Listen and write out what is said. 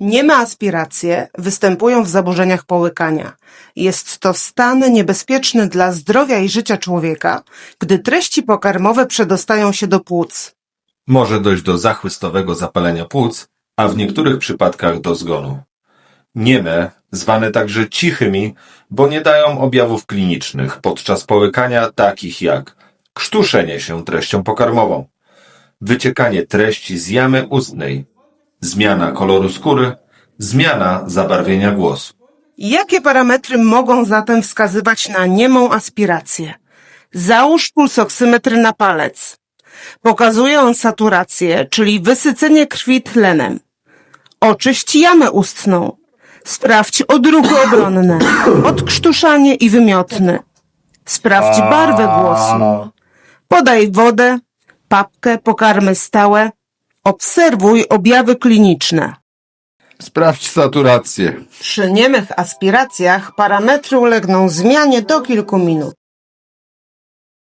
Nieme aspiracje występują w zaburzeniach połykania. Jest to stan niebezpieczny dla zdrowia i życia człowieka, gdy treści pokarmowe przedostają się do płuc. Może dojść do zachwystowego zapalenia płuc, a w niektórych przypadkach do zgonu. Nieme, zwane także cichymi, bo nie dają objawów klinicznych podczas połykania takich jak krztuszenie się treścią pokarmową, wyciekanie treści z jamy ustnej, zmiana koloru skóry, zmiana zabarwienia głosu. Jakie parametry mogą zatem wskazywać na niemą aspirację? Załóż pulsoksymetr na palec. Pokazuje on saturację, czyli wysycenie krwi tlenem. Oczyść jamę ustną. Sprawdź odruchy obronne, odkrztuszanie i wymiotny. Sprawdź barwę głosu. Podaj wodę, papkę, pokarmy stałe. Obserwuj objawy kliniczne. Sprawdź saturację. Przy niemych aspiracjach parametry ulegną zmianie do kilku minut.